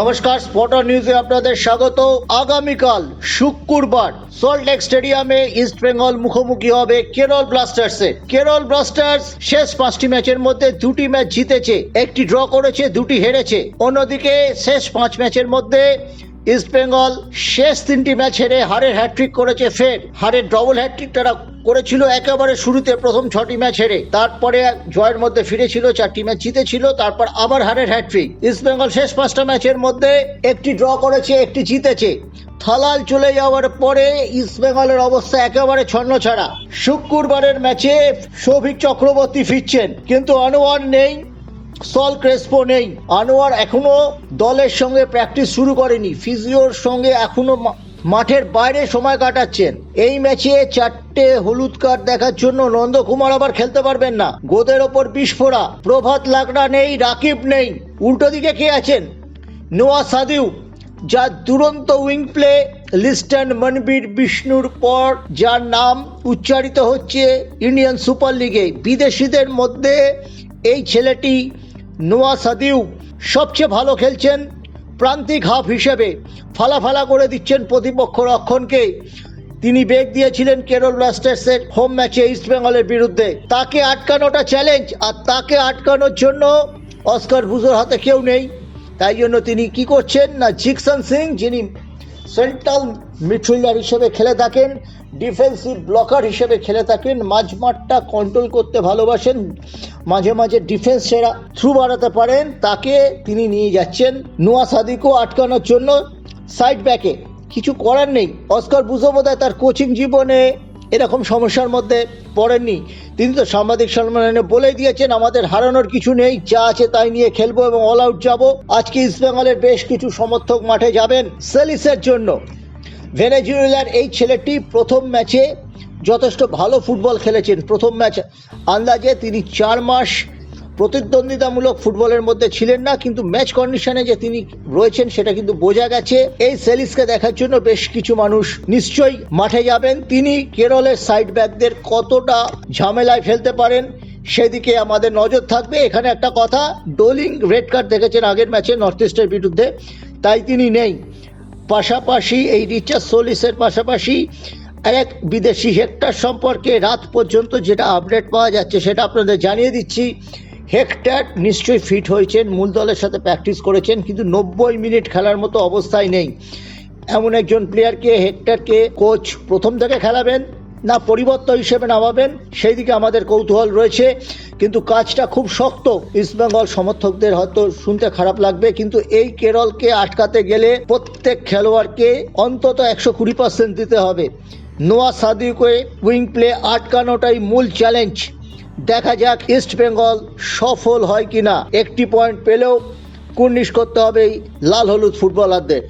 নমস্কার স্পটার নিউজে আপনাদের স্বাগত। আগামীকাল শুক্রবার সল্টলেক স্টেডিয়ামে ইস্ট বেঙ্গল মুখোমুখি হবে কেরল ব্লাস্টার্সে কেরল ব্লাস্টার্স শেষ পাঁচটি ম্যাচের মধ্যে দুটি ম্যাচ জিতেছে। একটি ড্র করেছে, দুটি হেরেছে। অন্যদিকে শেষ পাঁচ ম্যাচের মধ্যে ইস্ট বেঙ্গল শেষ তিনটি ম্যাচ হেরে হারের হ্যাট্রিক করেছে ফের। হারের ডবল হ্যাট্রিক তারা করেছিল একেবারে শুরুতে প্রথম ছটি ম্যাচ হেরে। তারপরে জয়ের মধ্যে ফিরেছিল, চারটি ম্যাচ জিতেছিল, তারপর আবার হারের হ্যাট্রিক ইস্ট বেঙ্গল শেষ পাঁচটা ম্যাচের মধ্যে একটি ড্র করেছে, একটি জিতেছে। থালাল চলে যাওয়ার পরে ইস্ট বেঙ্গলের অবস্থা একেবারে ছন্ন ছাড়া। শুক্রবারের ম্যাচে সৌভিক চক্রবর্তী ফিরছেন, কিন্তু আনোয়ার নেই। সল ক্রেসপো নেই। আনোয়ার এখনও দলের সঙ্গে প্র্যাকটিস শুরু করেনি। ফিজিওর সঙ্গে এখনও মাঠের বাইরে সময় কাটাচ্ছেন। এই ম্যাচে চারটে হলুদ কার্ড দেখার জন্য নন্দকুমার আবার খেলতে পারবেন না। গোদের ওপর বিস্ফোরা। প্রভাত লাগনা নেই, রাকিব নেই। উল্টো দিকে কে আছেন? নোয়া সাদিউ, যার দুরন্ত উইং প্লে লিস্টন মনবীর বিষ্ণুর পর, যার নাম উচ্চারিত হচ্ছে ইন্ডিয়ান সুপার লিগে। বিদেশিদের মধ্যে এই ছেলেটি নোয়া সাদিউ সবচেয়ে ভালো খেলছেন প্রান্তিক হাফ হিসেবে। ফালাফালা করে দিচ্ছেন প্রতিপক্ষ রক্ষণকে। তিনি বেগ দিয়েছিলেন কেরল ব্লাস্টার্সের হোম ম্যাচে ইস্টবেঙ্গলের বিরুদ্ধে। তাকে আটকানোটা চ্যালেঞ্জ, আর তাকে আটকানোর জন্য অস্কার ভুজোর হাতে কেউ নেই। তাই জন্য তিনি কি করছেন না, জিকসন সিং, যিনি সেন্ট্রাল মিডফিল্ডার হিসেবে খেলে থাকেন, ডিফেন্সিভ ব্লকার হিসেবে খেলে থাকেন মাঝমাঠটা কন্ট্রোল করতে ভালোবাসেন, মাঝে মাঝে ডিফেন্স সেরা থ্রু বাড়াতে পারেন, তাকে তিনি নিয়ে যাচ্ছেন নোয়া সাদিকও আটকানোর জন্য সাইড ব্যাকে কিছু করার নেই। অস্কার বুঝো বোধহয় তার কোচিং জীবনে এরকম সমস্যার মধ্যে পড়েননি। তিনি তো সাংবাদিক সম্মেলনে বলে দিয়েছেন, আমাদের হারানোর কিছু নেই, যা আছে তাই নিয়ে খেলব এবং অল আউট যাব। আজকে ইস্টবেঙ্গলের বেশ কিছু সমর্থক মাঠে যাবেন সেলিসের জন্য। ভেনেজুয়েলার এই ছেলেটি প্রথম ম্যাচে যথেষ্ট ভালো ফুটবল খেলেছেন। প্রথম ম্যাচ আন্দাজে তিনি চার মাস প্রতিদ্বন্দ্বিতামূলক ফুটবলের মধ্যে ছিলেন না, কিন্তু ম্যাচ কন্ডিশনে যে তিনি রয়েছেন, সেটা কিন্তু বোঝা গেছে। এই সেলিসকে দেখার জন্য বেশ কিছু মানুষ নিশ্চয়ই মাঠে যাবেন। তিনি কেরলের সাইড ব্যাকদের কতটা ঝামেলায় ফেলতে পারেন, সেদিকে আমাদের নজর থাকবে। এখানে একটা কথা ডোলিং রেড কার্ড দেখেছেন আগের ম্যাচে নর্থ ইস্টের বিরুদ্ধে, তাই তিনি নেই। পাশাপাশি এই রিচার্ড সোলিসের পাশাপাশি এক বিদেশি হেক্টর সম্পর্কে রাত পর্যন্ত যেটা আপডেট পাওয়া যাচ্ছে, সেটা আপনাদের জানিয়ে দিচ্ছি। হেক্টর নিশ্চয়ই ফিট হয়েছেন, মূল দলের সাথে প্র্যাকটিস করেছেন, কিন্তু নব্বই মিনিট খেলার মতো অবস্থায় নেই। এমন একজন প্লেয়ারকে হেক্টরকে কোচ প্রথম থেকে খেলাবেন, না পরিবর্তন হিসেবে নামাবেন সেই দিকে আমাদের কৌতূহল রয়েছে। কিন্তু কাজটা খুব শক্ত। ইস্টবেঙ্গল সমর্থকদের হয়তো শুনতে খারাপ লাগবে, কিন্তু এই কেরলকে আটকাতে গেলে প্রত্যেক খেলোয়াড়কে অন্তত একশো কুড়ি পার্সেন্ট দিতে হবে। নোয়া সাদিউকে উইং প্লে আটকানোটাই মূল চ্যালেঞ্জ দেখা যাক ইস্ট বেঙ্গল সফল হয় কিনা। একটি পয়েন্ট পেলেও কুর্নিশ করতে হবে লাল হলুদ ফুটবলারদের।